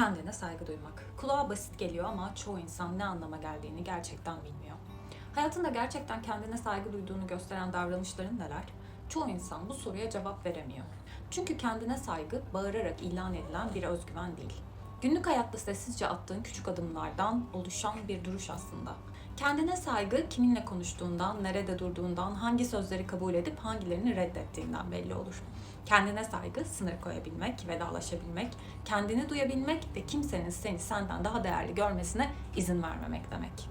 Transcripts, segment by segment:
Kendine saygı duymak. Kulağa basit geliyor ama çoğu insan ne anlama geldiğini gerçekten bilmiyor. Hayatında gerçekten kendine saygı duyduğunu gösteren davranışların neler? Çoğu insan bu soruya cevap veremiyor. Çünkü kendine saygı bağırarak ilan edilen bir özgüven değil. Günlük hayatta sessizce attığın küçük adımlardan oluşan bir duruş aslında. Kendine saygı kiminle konuştuğundan, nerede durduğundan, hangi sözleri kabul edip hangilerini reddettiğinden belli olur. Kendine saygı, sınır koyabilmek, vedalaşabilmek, kendini duyabilmek ve kimsenin seni senden daha değerli görmesine izin vermemek demek.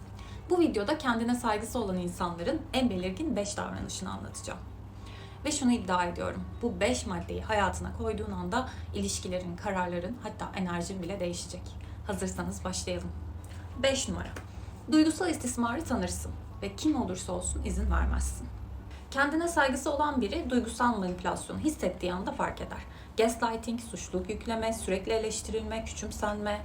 Bu videoda kendine saygısı olan insanların en belirgin 5 davranışını anlatacağım. Ve şunu iddia ediyorum. Bu 5 maddeyi hayatına koyduğun anda ilişkilerin, kararların hatta enerjin bile değişecek. Hazırsanız başlayalım. 5 numara. Duygusal istismarı tanırsın ve kim olursa olsun izin vermezsin. Kendine saygısı olan biri duygusal manipülasyonu hissettiği anda fark eder. Gaslighting, suçluluk yükleme, sürekli eleştirilme, küçümsenme.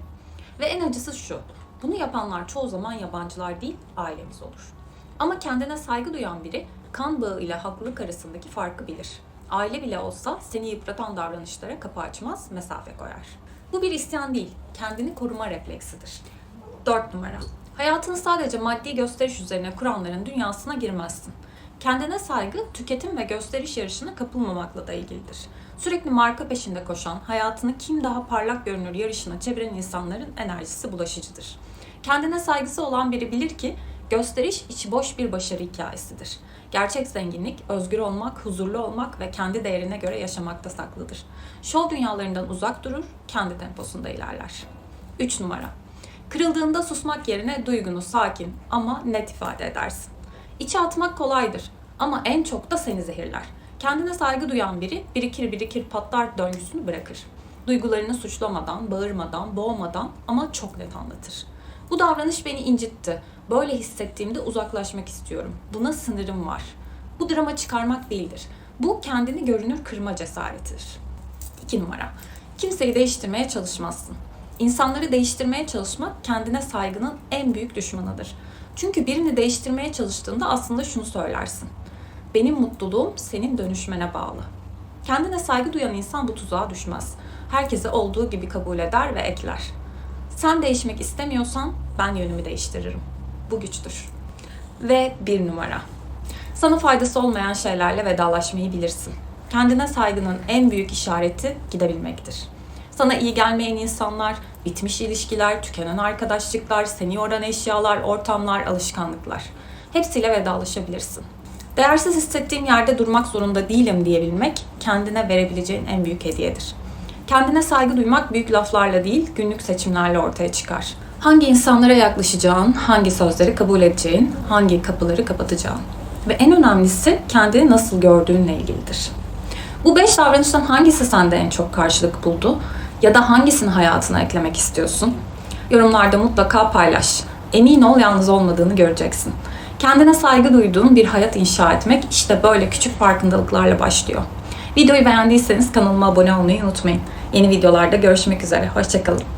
Ve en acısı şu. Bunu yapanlar çoğu zaman yabancılar değil, ailemiz olur. Ama kendine saygı duyan biri kan bağı ile haklılık arasındaki farkı bilir. Aile bile olsa seni yıpratan davranışlara kapı açmaz, mesafe koyar. Bu bir isyan değil, kendini koruma refleksidir. 4 numara. Hayatını sadece maddi gösteriş üzerine kuranların dünyasına girmezsin. Kendine saygı, tüketim ve gösteriş yarışına kapılmamakla da ilgilidir. Sürekli marka peşinde koşan, hayatını kim daha parlak görünür yarışına çeviren insanların enerjisi bulaşıcıdır. Kendine saygısı olan biri bilir ki gösteriş içi boş bir başarı hikayesidir. Gerçek zenginlik, özgür olmak, huzurlu olmak ve kendi değerine göre yaşamakta saklıdır. Şov dünyalarından uzak durur, kendi temposunda ilerler. 3 numara. Kırıldığında susmak yerine duygunu sakin ama net ifade edersin. İçe atmak kolaydır ama en çok da seni zehirler. Kendine saygı duyan biri birikir birikir patlar döngüsünü bırakır. Duygularını suçlamadan, bağırmadan, boğmadan ama çok net anlatır. Bu davranış beni incitti. Böyle hissettiğimde uzaklaşmak istiyorum. Buna sınırım var. Bu drama çıkarmak değildir. Bu kendini görünür kırma cesaretidir. 2 numara. Kimseyi değiştirmeye çalışmazsın. İnsanları değiştirmeye çalışmak kendine saygının en büyük düşmanıdır. Çünkü birini değiştirmeye çalıştığında aslında şunu söylersin. Benim mutluluğum senin dönüşmene bağlı. Kendine saygı duyan insan bu tuzağa düşmez. Herkese olduğu gibi kabul eder ve ekler. Sen değişmek istemiyorsan ben yönümü değiştiririm. Bu güçtür. Ve bir numara. Sana faydası olmayan şeylerle vedalaşmayı bilirsin. Kendine saygının en büyük işareti gidebilmektir. Sana iyi gelmeyen insanlar, bitmiş ilişkiler, tükenen arkadaşlıklar, seni yoran eşyalar, ortamlar, alışkanlıklar. Hepsiyle vedalaşabilirsin. Değersiz hissettiğim yerde durmak zorunda değilim diyebilmek kendine verebileceğin en büyük hediyedir. Kendine saygı duymak büyük laflarla değil, günlük seçimlerle ortaya çıkar. Hangi insanlara yaklaşacağın, hangi sözleri kabul edeceğin, hangi kapıları kapatacağın. Ve en önemlisi kendini nasıl gördüğünle ilgilidir. Bu beş davranıştan hangisi sende en çok karşılık buldu? Ya da hangisini hayatına eklemek istiyorsun? Yorumlarda mutlaka paylaş. Emin ol yalnız olmadığını göreceksin. Kendine saygı duyduğun bir hayat inşa etmek işte böyle küçük farkındalıklarla başlıyor. Videoyu beğendiyseniz kanalıma abone olmayı unutmayın. Yeni videolarda görüşmek üzere. Hoşçakalın.